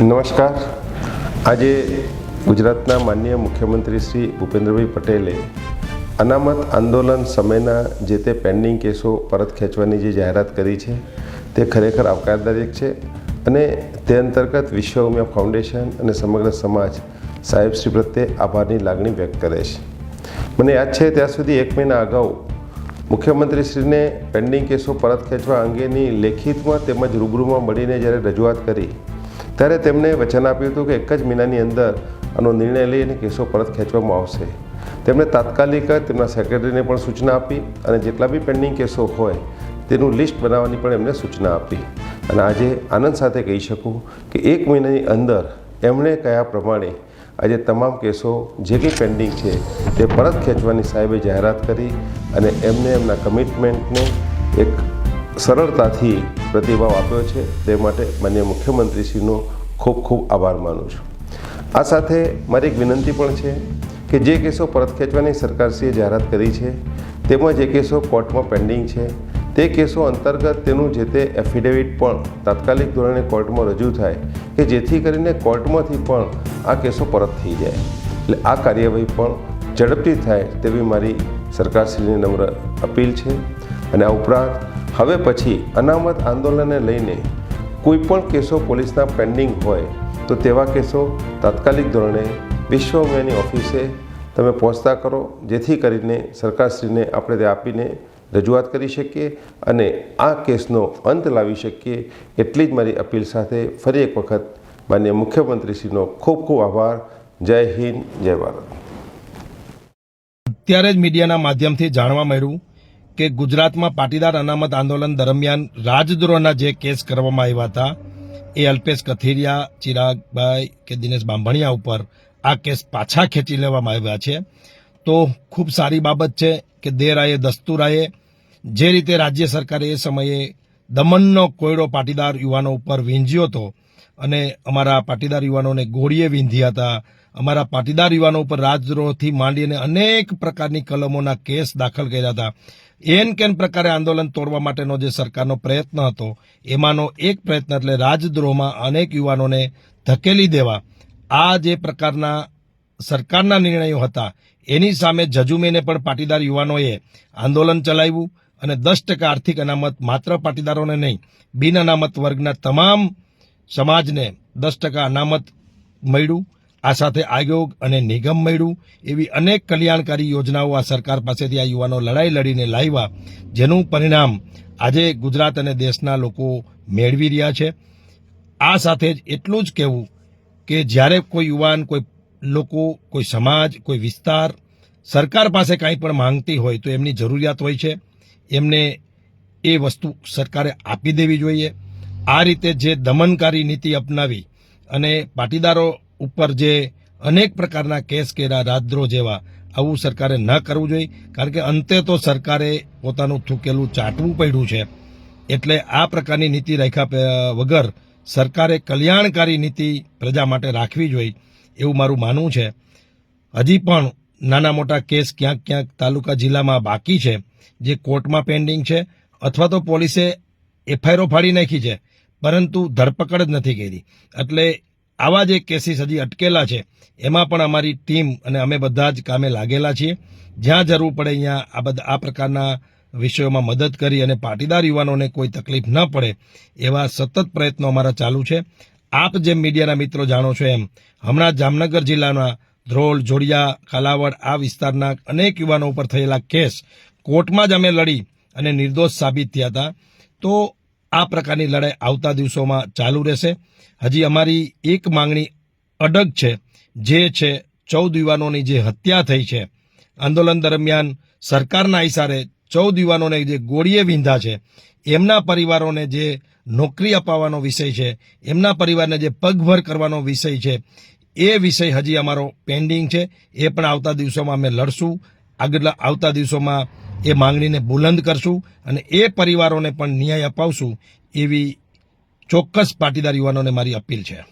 નમસ્કાર. આજે ગુજરાતના માનનીય મુખ્યમંત્રી શ્રી ભૂપેન્દ્રભાઈ પટેલે અનામત આંદોલન સમયના જે તે પેન્ડિંગ કેસો પરત ખેંચવાની જે જાહેરાત કરી છે, તે ખરેખર આવકારદાયક છે અને તે અંતર્ગત વિશ્વ ઉમિયા ફાઉન્ડેશન અને સમગ્ર સમાજ સાહેબ શ્રી પ્રત્યે આભારની લાગણી વ્યક્ત કરે છે. મને યાદ છે, ત્યાં સુધી એક મહિના અગાઉ મુખ્યમંત્રીશ્રીને પેન્ડિંગ કેસો પરત ખેંચવા અંગેની લેખિતમાં તેમજ રૂબરૂમાં મળીને જ્યારે રજૂઆત કરી, ત્યારે તેમણે વચન આપ્યું હતું કે એક જ મહિનાની અંદર આનો નિર્ણય લઈને કેસો પરત ખેંચવામાં આવશે. તેમણે તાત્કાલિક તેમના સેક્રેટરીને પણ સૂચના આપી અને જેટલા બી પેન્ડિંગ કેસો હોય તેનું લિસ્ટ બનાવવાની પણ એમને સૂચના આપી. અને આજે આનંદ સાથે કહી શકું કે એક મહિનાની અંદર એમણે કયા પ્રમાણે આજે તમામ કેસો જે કંઈ પેન્ડિંગ છે, તે પરત ખેંચવાની સાહેબે જાહેરાત કરી અને એમને એમના કમિટમેન્ટને એક સરળતાથી પ્રતિભાવ આપ્યો છે. તે માટે માન્ય મુખ્યમંત્રીશ્રીનો ખૂબ ખૂબ આભાર માનું છું. આ સાથે મારી એક વિનંતી પણ છે કે જે કેસો પરત ખેંચવાની સરકારશ્રીએ જાહેરાત કરી છે, તેમાં જે કેસો કોર્ટમાં પેન્ડિંગ છે તે કેસો અંતર્ગત તેનું જે તે એફિડેવિટ પણ તાત્કાલિક ધોરણે કોર્ટમાં રજૂ થાય કે જેથી કરીને કોર્ટમાંથી પણ આ કેસો પરત થઈ જાય. એટલે આ કાર્યવાહી પણ ઝડપથી થાય તેવી મારી સરકારશ્રીની નમ્ર અપીલ છે. અને આ ઉપરાંત હવે પછી અનામત આંદોલનને લઈને કોઈ પણ કેસો પોલીસના પેન્ડિંગ હોય તો તેવા કેસો તાત્કાલિક ધોરણે વિશ્વ ઉમિયાની ઓફિસે તમે પહોંચતા કરો, જેથી કરીને સરકારશ્રીને આપણે તે આપીને રજૂઆત કરી શકીએ અને આ કેસનો અંત લાવી શકીએ એટલી જ મારી અપીલ સાથે ફરી એક વખત માન્ય મુખ્યમંત્રીશ્રીનો ખૂબ ખૂબ આભાર. જય હિન્દ, જય ભારત. અત્યારે જ મીડિયાના માધ્યમથી જાણવા મળ્યું કે ગુજરાતમાં પાટીદાર અનામત આંદોલન દરમિયાન રાજદ્રોહના જે કેસ કરવામાં આવ્યા હતા, એ અલ્પેશ કથિરિયા, ચિરાગભાઈ કે દિનેશ બાંભણિયા ઉપર આ કેસ પાછા ખેંચી લેવામાં આવ્યા છે. તો ખૂબ સારી બાબત છે કે દેરાએ, દસ્તુરાએ જે રીતે રાજ્ય સરકારે એ સમયે દમણનો કોયડો પાટીદાર યુવાનો ઉપર વીંઝ્યો હતો અને અમારા પાટીદાર યુવાનોને ગોળીએ વીંધ્યા હતા, અમારા પાટીદાર યુવાનો ઉપર રાજદ્રોહથી માંડીને અનેક પ્રકારની કલમોના કેસ દાખલ કર્યા હતા. એન કેન પ્રકારે આંદોલન તોડવા માટેનો જે સરકારનો પ્રયત્ન હતો, એમાંનો એક પ્રયત્ન એટલે રાજદ્રોહમાં અનેક યુવાનોને ધકેલી દેવા. આ જે પ્રકારના સરકારના નિર્ણયો હતા, એની સામે જજુમેને પણ પાટીદાર યુવાનોએ આંદોલન ચલાવ્યું. અને દસ ટકા આર્થિક અનામત માત્ર પાટીદારોને નહીં, બિન અનામત વર્ગના તમામ સમાજને દસ ટકા અનામત મળ્યું. આ સાથે આયોગ અને નિગમ મળ્યું. એવી અનેક કલ્યાણકારી યોજનાઓ આ સરકાર પાસેથી આ યુવાનો લડાઈ લડીને લાવ્યા, જેનું પરિણામ આજે ગુજરાત અને દેશના લોકો મેળવી રહ્યા છે. આ સાથે જ એટલું જ કહેવું કે જ્યારે કોઈ યુવાન, કોઈ લોકો, કોઈ સમાજ, કોઈ વિસ્તાર સરકાર પાસે કાંઈ પણ માંગતી હોય તો એમની જરૂરિયાત હોય છે. એમને એ વસ્તુ સરકારે આપી દેવી જોઈએ. આ રીતે જે દમનકારી નીતિ અપનાવી અને પાટીદારો ઉપર જે અનેક પ્રકારના કેસ કેરા રાજદ્રોહ જેવા, આવું સરકારે ન કરવું જોઈએ. કારણ કે અંતે તો સરકારે પોતાનું થૂકેલું ચાટવું પડ્યું છે. એટલે આ પ્રકારની નીતિ રાખ્યા વગર સરકારે કલ્યાણકારી નીતિ પ્રજા માટે રાખવી જોઈએ એવું મારું માનવું છે. હજી પણ નાના મોટા કેસ ક્યાંક ક્યાંક તાલુકા જિલ્લામાં બાકી છે. જે કોર્ટમાં પેન્ડિંગ છે, અથવા તો પોલીસે એફઆઈઆરો ફાડી નાખી છે, પરંતુ ધરપકડ જ નથી કરી. એટલે આવા જે કેસીસ હજી અટકેલા છે, એમાં પણ અમારી ટીમ અને અમે બધા જ કામે લાગેલા છીએ. જ્યાં જરૂર પડે અહીંયા આ બધા, આ પ્રકારના વિષયોમાં મદદ કરી અને પાટીદાર યુવાનોને કોઈ તકલીફ ન પડે, એવા સતત પ્રયત્નો અમારા ચાલુ છે. આપ જેમ મીડિયાના મિત્રો જાણો છો એમ, હમણાં જામનગર જિલ્લાના ધ્રોલ, જોડિયા કાલાવડ આ વિસ્તારના અનેક યુવાનો ઉપર થયેલા કેસ કોર્ટમાં જ અમે લડી અને નિર્દોષ સાબિત થયા હતા. તો આ પ્રકારની લડાઈ આવતા દિવસોમાં ચાલુ રહેશે. હજી અમારી એક માંગણી અડગ છે. જે છે, ચૌદ યુવાનોની જે હત્યા થઈ છે. આંદોલન દરમિયાન સરકારના ઇશારે ચૌદ યુવાનોને જે ગોળીએ વિંધા છે, એમના પરિવારોને જે નોકરી અપાવવાનો વિષય છે, એમના પરિવારને જે પગભર કરવાનો વિષય છે, એ વિષય હજી અમારો પેન્ડિંગ છે. એ પણ આવતા દિવસોમાં અમે લડશું. આગળ આવતા દિવસોમાં એ માંગણીને બુલંદ કરશું અને એ પરિવારોને પણ ન્યાય અપાવશું એવી ચોક્કસ પાટીદાર યુવાનોને મારી અપીલ છે.